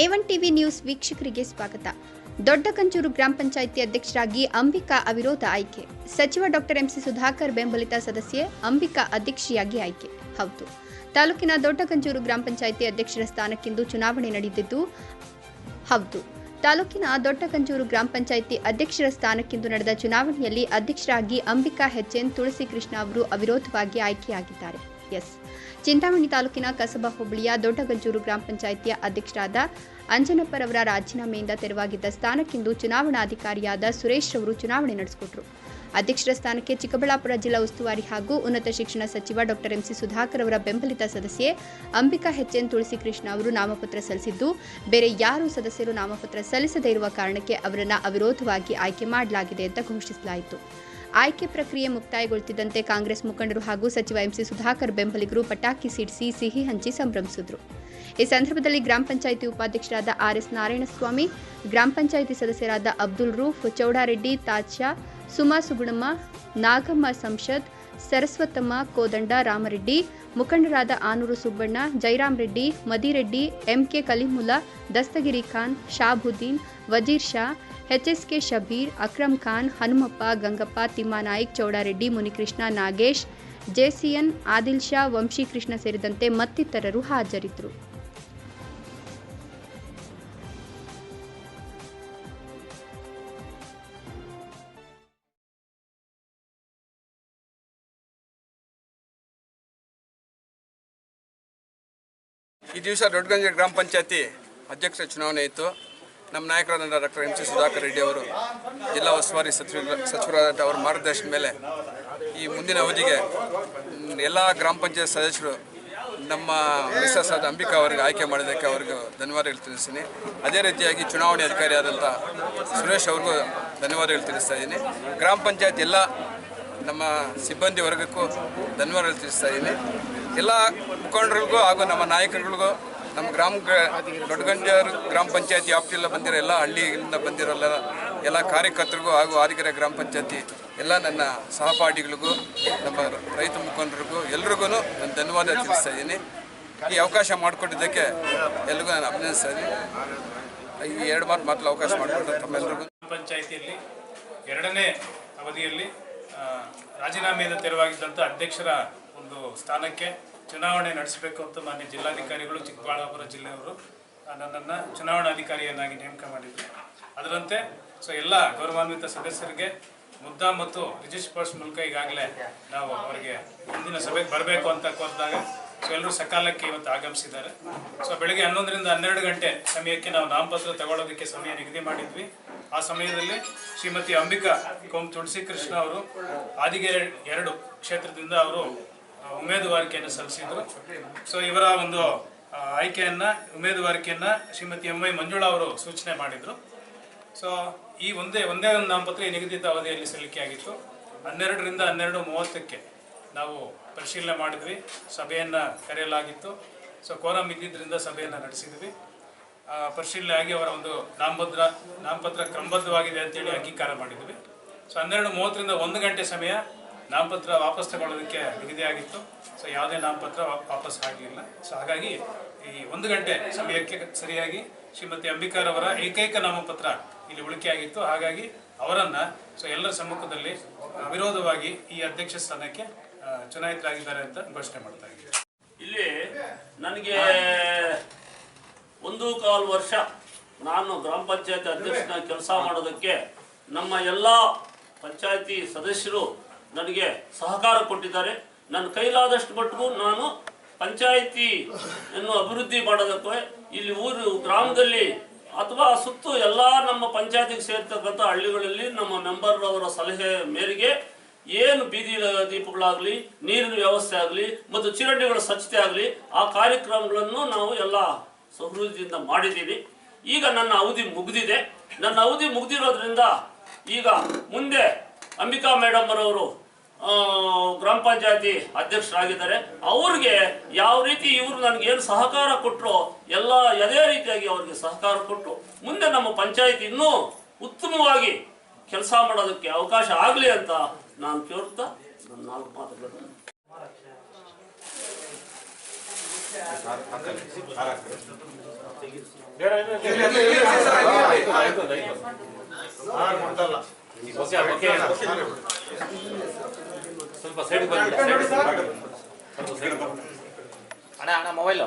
A TV news ವೀಕ್ಷಕರಿಗೆ ಸ್ವಾಗತ. ದೊಡ್ಡ ಕಂಚೂರು ಗ್ರಾಮ ಪಂಚಾಯಿತಿ ಅಧ್ಯಕ್ಷರಾಗಿ ಅಂಬಿಕಾ ಅವಿರೋಧ ಆಯ್ಕೆ. ಸಚಿವ ಡಾಕ್ಟರ್ ಎಂಸಿ ಸುಧಾಕರ್ ಬೆಂಬಲಿತ ಸದಸ್ಯೆ ಅಂಬಿಕಾ ಅಧ್ಯಕ್ಷೆಯಾಗಿ ಆಯ್ಕೆ. ಹೌದು. ತಾಲೂಕಿನ ದೊಡ್ಡ ಕಂಚೂರು ಗ್ರಾಮ ಪಂಚಾಯಿತಿ ಅಧ್ಯಕ್ಷರ ಸ್ಥಾನಕ್ಕಿಂದು ಚುನಾವಣೆ ನಡೆದಿದ್ದು, ಹೌದು. ತಾಲೂಕಿನ ದೊಡ್ಡ ಕಂಚೂರು ಗ್ರಾಮ ಪಂಚಾಯಿತಿ ಅಧ್ಯಕ್ಷರ ಸ್ಥಾನಕ್ಕಿಂದು ನಡೆದ ಚುನಾವಣೆಯಲ್ಲಿ ಅಧ್ಯಕ್ಷರಾಗಿ ಅಂಬಿಕಾ ಹೆಚ್ಎನ್ ತುಳಸಿ ಕೃಷ್ಣ ಅವರು ಅವಿರೋಧವಾಗಿ ಆಯ್ಕೆಯಾಗಿದ್ದಾರೆ. ಎಸ್. ಚಿಂತಾಮಣಿ ತಾಲೂಕಿನ ಕಸಬಾ ಹೋಬಳಿಯ ದೊಡ್ಡಗಂಜೂರು ಗ್ರಾಮ ಪಂಚಾಯಿತಿಯ ಅಧ್ಯಕ್ಷರಾದ ಅಂಜನಪ್ಪರವರ ರಾಜೀನಾಮೆಯಿಂದ ತೆರವಾಗಿದ್ದ ಸ್ಥಾನಕ್ಕಿಂದು ಚುನಾವಣಾಧಿಕಾರಿಯಾದ ಸುರೇಶ್ ಅವರು ಚುನಾವಣೆ ನಡೆಸಿಕೊಟ್ರು. ಅಧ್ಯಕ್ಷರ ಸ್ಥಾನಕ್ಕೆ ಚಿಕ್ಕಬಳ್ಳಾಪುರ ಜಿಲ್ಲಾ ಉಸ್ತುವಾರಿ ಹಾಗೂ ಉನ್ನತ ಶಿಕ್ಷಣ ಸಚಿವ ಡಾಕ್ಟರ್ ಎಂಸಿ ಸುಧಾಕರ್ ಅವರ ಬೆಂಬಲಿತ ಸದಸ್ಯೆ ಅಂಬಿಕಾ ಹೆಚ್ಎನ್ ತುಳಸಿ ಕೃಷ್ಣ ಅವರು ನಾಮಪತ್ರ ಸಲ್ಲಿಸಿದ್ದು, ಬೇರೆ ಯಾರೂ ಸದಸ್ಯರು ನಾಮಪತ್ರ ಸಲ್ಲಿಸದೇ ಇರುವ ಕಾರಣಕ್ಕೆ ಅವರನ್ನು ಅವಿರೋಧವಾಗಿ ಆಯ್ಕೆ ಮಾಡಲಾಗಿದೆ ಅಂತ ಘೋಷಿಸಲಾಯಿತು. ಆಯ್ಕೆ ಪ್ರಕ್ರಿಯೆ ಮುಕ್ತಾಯಗೊಳ್ತಿದ್ದಂತೆ ಕಾಂಗ್ರೆಸ್ ಮುಖಂಡರು ಹಾಗೂ ಸಚಿವ ಎಂಸಿ ಸುಧಾಕರ್ ಬೆಂಬಲಿಗರು ಪಟಾಕಿ ಸಿಡಿಸಿ ಸಿಹಿ ಹಂಚಿ ಸಂಭ್ರಮಿಸಿದ್ರು. ಈ ಸಂದರ್ಭದಲ್ಲಿ ಗ್ರಾಮ ಪಂಚಾಯಿತಿ ಉಪಾಧ್ಯಕ್ಷರಾದ ಆರ್ಎಸ್ ನಾರಾಯಣಸ್ವಾಮಿ, ಗ್ರಾಮ ಪಂಚಾಯಿತಿ ಸದಸ್ಯರಾದ ಅಬ್ದುಲ್ ರೂಫ್, ಚೌಡಾರೆಡ್ಡಿ ತಾಜ್ಶಾ ಸುಮಾ ಸುಗುಣಮ್ಮ, ನಾಗಮ್ಮ ಸಂಸದ್, ಸರಸ್ವತಮ್ಮ, ಕೋದಂಡ ರಾಮರೆಡ್ಡಿ, ಮುಖಂಡರಾದ Anur Subbanna, Jairam Reddy, Madireddy, MK Kalimulla Dastagiri Khan, Shabuddin, Wazir Sha HSK Shabbir Akram Khan, Hanumappa, Gangappa Timmanaik Chowdareddy, Munikrishna, Nagesh, JCN, Adil Sha, Vamshikrishna ಸೇರಿದಂತೆ ಮತ್ತಿತರರು ಹಾಜರಿದ್ದರು. ಈ ದಿವಸ ದೊಡ್ಡಗಂಜ ಗ್ರಾಮ ಪಂಚಾಯತಿ ಅಧ್ಯಕ್ಷ ಚುನಾವಣೆ ಇತ್ತು. ನಮ್ಮ ನಾಯಕರಾದ doctor M C Sudhakar Reddy ಅವರು, ಜಿಲ್ಲಾ ಉಸ್ತುವಾರಿ ಸಚಿವ ಸಚಿವರಾದ ಅವರ ಮಾರ್ಗದರ್ಶನ ಮೇಲೆ ಈ ಮುಂದಿನ ಅವಧಿಗೆ ಎಲ್ಲ ಗ್ರಾಮ ಪಂಚಾಯತ್ ಸದಸ್ಯರು ನಮ್ಮ ಮಿಸಸ್ ಆದ ಅಂಬಿಕಾ ಅವರಿಗೆ ಆಯ್ಕೆ ಮಾಡಿದ್ದಕ್ಕೆ ಅವ್ರಿಗೆ ಧನ್ಯವಾದಗಳು ತಿಳಿಸ್ತೀನಿ. ಅದೇ ರೀತಿಯಾಗಿ ಚುನಾವಣೆ ಅಧಿಕಾರಿಯಾದಂಥ ಸುರೇಶ್ ಅವ್ರಿಗೂ ಧನ್ಯವಾದಗಳು ತಿಳಿಸ್ತಾ ಇದ್ದೀನಿ. ಗ್ರಾಮ ಪಂಚಾಯತ್ ಎಲ್ಲ ನಮ್ಮ ಸಿಬ್ಬಂದಿ ವರ್ಗಕ್ಕೂ ಧನ್ಯವಾದಗಳು ತಿಳಿಸ್ತಾ ಇದ್ದೀನಿ. ಎಲ್ಲ ಮುಖಂಡರಿಗೂ ಹಾಗೂ ನಮ್ಮ ನಾಯಕರುಗಳಿಗೂ ನಮ್ಮ ಗ್ರಾಮ ದೊಡ್ಡಗಂಜಾರು ಗ್ರಾಮ ಪಂಚಾಯತಿ ಆಫೀಸಲ್ಲ ಬಂದಿರೋ ಎಲ್ಲ ಹಳ್ಳಿಯಿಂದ ಬಂದಿರೋ ಎಲ್ಲ ಕಾರ್ಯಕರ್ತರಿಗೂ ಹಾಗೂ ಆದಿಗೆರೆ ಗ್ರಾಮ ಪಂಚಾಯತಿ ಎಲ್ಲ ನನ್ನ ಸಹಪಾಠಿಗಳಿಗೂ, ನಮ್ಮ ರೈತ ಮುಖಂಡರಿಗೂ ಎಲ್ರಿಗೂ ನಾನು ಧನ್ಯವಾದ ತಿಳಿಸ್ತಾ ಇದ್ದೀನಿ. ಈ ಅವಕಾಶ ಮಾಡಿಕೊಟ್ಟಿದ್ದಕ್ಕೆ ಎಲ್ರಿಗೂ ನಾನು ಅಭಿನಂದಿಸ್ತಾ ಇದ್ದೀನಿ. ಈ ಎರಡು ಮಾತು ಮಾತ್ರ ಅವಕಾಶ ಮಾಡಿಕೊಟ್ಟು ತಮ್ಮೆಲ್ಲರಿಗೂ ಪಂಚಾಯಿತಿಯಲ್ಲಿ ಎರಡನೇ ಅವಧಿಯಲ್ಲಿ ರಾಜೀನಾಮೆಯಿಂದ ತೆರವಾಗಿದ್ದಂಥ ಅಧ್ಯಕ್ಷರ ಒಂದು ಸ್ಥಾನಕ್ಕೆ ಚುನಾವಣೆ ನಡೆಸಬೇಕು ಅಂತ ಮಾನ್ಯ ಜಿಲ್ಲಾಧಿಕಾರಿಗಳು ಚಿಕ್ಕಬಳ್ಳಾಪುರ ಜಿಲ್ಲೆಯವರು ನನ್ನನ್ನು ಚುನಾವಣಾಧಿಕಾರಿಯನ್ನಾಗಿ ನೇಮಕ ಮಾಡಿದ್ರು. ಅದರಂತೆ, ಸೊ ಎಲ್ಲ ಗೌರವಾನ್ವಿತ ಸದಸ್ಯರಿಗೆ ಮುದ್ದಾ ಮತ್ತು ರಿಜಿಸ್ಟರ್ ಪರ್ಸ್ ಮೂಲಕ ಈಗಾಗಲೇ ನಾವು ಅವರಿಗೆ ಮುಂದಿನ ಸಭೆಗೆ ಬರಬೇಕು ಅಂತ ಕೋರಿದಾಗ, ಸೊ ಎಲ್ಲರೂ ಸಕಾಲಕ್ಕೆ ಇವತ್ತು ಆಗಮಿಸಿದ್ದಾರೆ. ಸೊ ಬೆಳಗ್ಗೆ ಹನ್ನೊಂದರಿಂದ ಹನ್ನೆರಡು ಗಂಟೆ ಸಮಯಕ್ಕೆ ನಾವು ನಾಮಪತ್ರ ತಗೊಳ್ಳೋದಕ್ಕೆ ಸಮಯ ನಿಗದಿ ಮಾಡಿದ್ವಿ. ಆ ಸಮಯದಲ್ಲಿ ಶ್ರೀಮತಿ ಅಂಬಿಕಾ ಕೋಂ ತುಳಸಿ ಕೃಷ್ಣ ಅವರು ಆದಿಗೆರೆ ಎರಡು ಕ್ಷೇತ್ರದಿಂದ ಅವರು ಉಮೇದುವಾರಿಕೆಯನ್ನು ಸಲ್ಲಿಸಿದ್ರು. ಸೊ ಇವರ ಒಂದು ಆಯ್ಕೆಯನ್ನು, ಉಮೇದುವಾರಿಕೆಯನ್ನ ಶ್ರೀಮತಿ ಎಂ ವೈ ಮಂಜುಳಾ ಅವರು ಸೂಚನೆ ಮಾಡಿದ್ರು. ಸೊ ಈ ಒಂದೇ ಒಂದೇ ಒಂದು ನಾಮಪತ್ರ ನಿಗದಿತ ಅವಧಿಯಲ್ಲಿ ಸಲ್ಲಿಕೆಯಾಗಿತ್ತು ಹನ್ನೆರಡರಿಂದ ಹನ್ನೆರಡು ಮೂವತ್ತಕ್ಕೆ ನಾವು ಪರಿಶೀಲನೆ ಮಾಡಿದ್ವಿ. ಸಭೆಯನ್ನು ಕರೆಯಲಾಗಿತ್ತು. ಸೊ ಕೋರಂ ಇದ್ದಿದ್ದರಿಂದ ಸಭೆಯನ್ನು ನಡೆಸಿದ್ವಿ. ಪರಿಶೀಲನೆ ಆಗಿ ಅವರ ಒಂದು ನಾಮಪತ್ರ ನಾಮಪತ್ರ ಕ್ರಮಬದ್ಧವಾಗಿದೆ ಅಂತೇಳಿ ಅಂಗೀಕಾರ ಮಾಡಿದ್ವಿ. ಸೊ ಹನ್ನೆರಡು ಮೂವತ್ತರಿಂದ ಒಂದು ಗಂಟೆ ಸಮಯ ನಾಮಪತ್ರ ವಾಪಸ್ ತಗೊಳ್ಳೋದಕ್ಕೆ ನಿಗದಿಯಾಗಿತ್ತು ಸೊ ಯಾವುದೇ ನಾಮಪತ್ರ ವಾಪಸ್ ಆಗಲಿಲ್ಲ ಸೊ ಹಾಗಾಗಿ ಈ ಒಂದು ಗಂಟೆ ಸಮಯಕ್ಕೆ ಸರಿಯಾಗಿ ಶ್ರೀಮತಿ ಅಂಬಿಕಾರವರ ಏಕೈಕ ನಾಮಪತ್ರ ಇಲ್ಲಿ ಉಳಿಕೆಯಾಗಿತ್ತು ಹಾಗಾಗಿ ಅವರನ್ನು ಸೊ ಎಲ್ಲರ ಸಮ್ಮುಖದಲ್ಲಿ ವಿರೋಧವಾಗಿ ಈ ಅಧ್ಯಕ್ಷ ಸ್ಥಾನಕ್ಕೆ ಚುನಾಯಿತರಾಗಿದ್ದಾರೆ ಅಂತ ಘೋಷಣೆ ಮಾಡ್ತಾ ಇದ್ದೀವಿ. ಇಲ್ಲಿ ನನಗೆ ಒಂದು ಕಾಲು ವರ್ಷ ನಾನು ಗ್ರಾಮ ಪಂಚಾಯತ್ ಅಧ್ಯಕ್ಷನ ಕೆಲಸ ಮಾಡೋದಕ್ಕೆ ನಮ್ಮ ಎಲ್ಲ ಪಂಚಾಯತಿ ಸದಸ್ಯರು ನನಗೆ ಸಹಕಾರ ಕೊಟ್ಟಿದ್ದಾರೆ. ನನ್ನ ಕೈಲಾದಷ್ಟು ಮಟ್ಟಿಗೂ ನಾನು ಪಂಚಾಯಿತಿಯನ್ನು ಅಭಿವೃದ್ಧಿ ಮಾಡೋದಕ್ಕೆ ಇಲ್ಲಿ ಊರು, ಗ್ರಾಮದಲ್ಲಿ ಅಥವಾ ಸುತ್ತು ಎಲ್ಲ ನಮ್ಮ ಪಂಚಾಯತಿಗೆ ಸೇರ್ತಕ್ಕಂಥ ಹಳ್ಳಿಗಳಲ್ಲಿ ನಮ್ಮ ಮೆಂಬರ್ ಅವರ ಸಲಹೆ ಮೇರೆಗೆ ಏನು ಬೀದಿ ದೀಪಗಳಾಗಲಿ, ನೀರಿನ ವ್ಯವಸ್ಥೆ ಆಗಲಿ ಮತ್ತು ಚಿರಂಡಿಗಳ ಸ್ವಚ್ಛತೆ ಆಗಲಿ ಆ ಕಾರ್ಯಕ್ರಮಗಳನ್ನು ನಾವು ಎಲ್ಲ ಸಮೃದ್ಧಿಯಿಂದ ಮಾಡಿದ್ದೀವಿ. ಈಗ ನನ್ನ ಅವಧಿ ಮುಗಿದಿದೆ. ನನ್ನ ಅವಧಿ ಮುಗಿದಿರೋದ್ರಿಂದ ಈಗ ಮುಂದೆ ಅಂಬಿಕಾ ಮೇಡಮ್ ಅವರು ಗ್ರಾಮ ಪಂಚಾಯತಿ ಅಧ್ಯಕ್ಷರಾಗಿದ್ದಾರೆ ಅವ್ರಿಗೆ ಯಾವ ರೀತಿ ಇವರು ನನಗೆ ಏನು ಸಹಕಾರ ಕೊಟ್ಟರು ಎಲ್ಲ ಅದೇ ರೀತಿಯಾಗಿ ಅವ್ರಿಗೆ ಸಹಕಾರ ಕೊಟ್ಟು ಮುಂದೆ ನಮ್ಮ ಪಂಚಾಯತ್ ಇನ್ನೂ ಉತ್ತಮವಾಗಿ ಕೆಲಸ ಮಾಡೋದಕ್ಕೆ ಅವಕಾಶ ಆಗಲಿ ಅಂತ ನಾನು ಕೇಳ್ತಾ ನನ್ನ ನಾಲ್ಕು ಮಾತುಗಳನ್ನು ಓಕೆ ಸ್ವಲ್ಪ ಸೈಡ್ ಬಂದ್ಬಿಡಿ ಸೈಡ್ ಸ್ವಲ್ಪ ಸೈಡ್ ಅಣ್ಣ ಅಣ್ಣ ಮೊಬೈಲು